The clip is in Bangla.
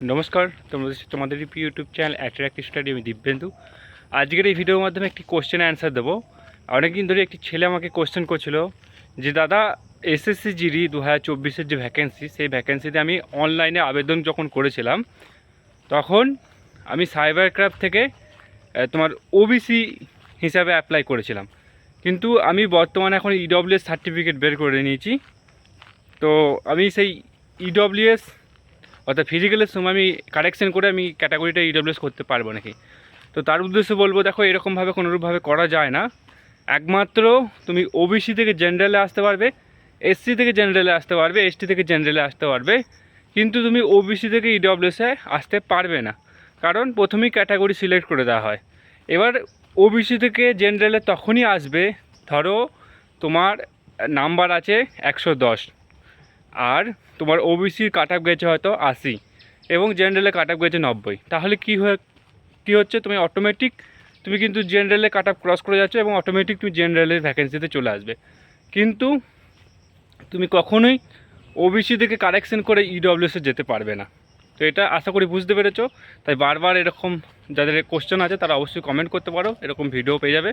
নমস্কার তোমাদের তোমাদের ইউটিউব চ্যানেল অ্যাট্রাক্ট স্টাডি আমি দিব্যেন্দু। আজকের এই ভিডিওর মাধ্যমে একটি কোশ্চেন অ্যান্সার দেবো। অনেকদিন ধরে একটি ছেলে আমাকে কোশ্চেন করছিল যে, দাদা এসএসসি জিডি দু হাজার চব্বিশের যে ভ্যাকেন্সি সেই ভ্যাকেন্সিতে আমি অনলাইনে আবেদন যখন করেছিলাম, তখন আমি সাইবার ক্রাফট থেকে তোমার ওবিসি হিসাবে অ্যাপ্লাই করেছিলাম। কিন্তু আমি বর্তমানে এখন ইডব্লিউএস সার্টিফিকেট বের করে নিয়েছি। তো আমি সেই ইডব্লিউএস অর্থাৎ ফিজিক্যালের সময় আমি কারেকশন করে আমি ক্যাটাগরিটা ইডব্লিউএস করতে পারব নাকি? তো তার উদ্দেশ্যে বলব, দেখো, এরকমভাবে, কোনোরূপভাবে করা যায় না। একমাত্র তুমি ওবিসি থেকে জেনারেলে আসতে পারবে এসসি থেকে জেনারেলে আসতে পারবে এসটি থেকে জেনারেলে আসতে পারবে, কিন্তু তুমি ওবিসি থেকে ইডব্লিউএসে আসতে পারবে না। কারণ প্রথমেই ক্যাটাগরি সিলেক্ট করে দেওয়া হয়। এবার ওবিসি থেকে জেনারেলে তখনই আসবে, ধরো তোমার নাম্বার আছে একশো দশ। আর তোমার ওবিসির কাট আপ গেছে হয়তো আশি এবং জেনারেলে কাট আপ গেছে নব্বই। তাহলে কী হয়ে, কী হচ্ছে? তুমি অটোমেটিক তুমি কিন্তু জেনারেলে কাট আপ ক্রস করে যাচ্ছ এবং অটোমেটিক তুমি জেনারেলের ভ্যাকেন্সিতে চলে আসবে। কিন্তু তুমি কখনোই ওবিসি থেকে কারেকশন করে ইডব্লিউএসে যেতে পারবে না। তো এটা আশা করি বুঝতে পেরেছ। তাই বারবার এরকম যাদের কোশ্চেন আছে তারা অবশ্যই কমেন্ট করতে পারো। এরকম ভিডিও পেয়ে যাবে।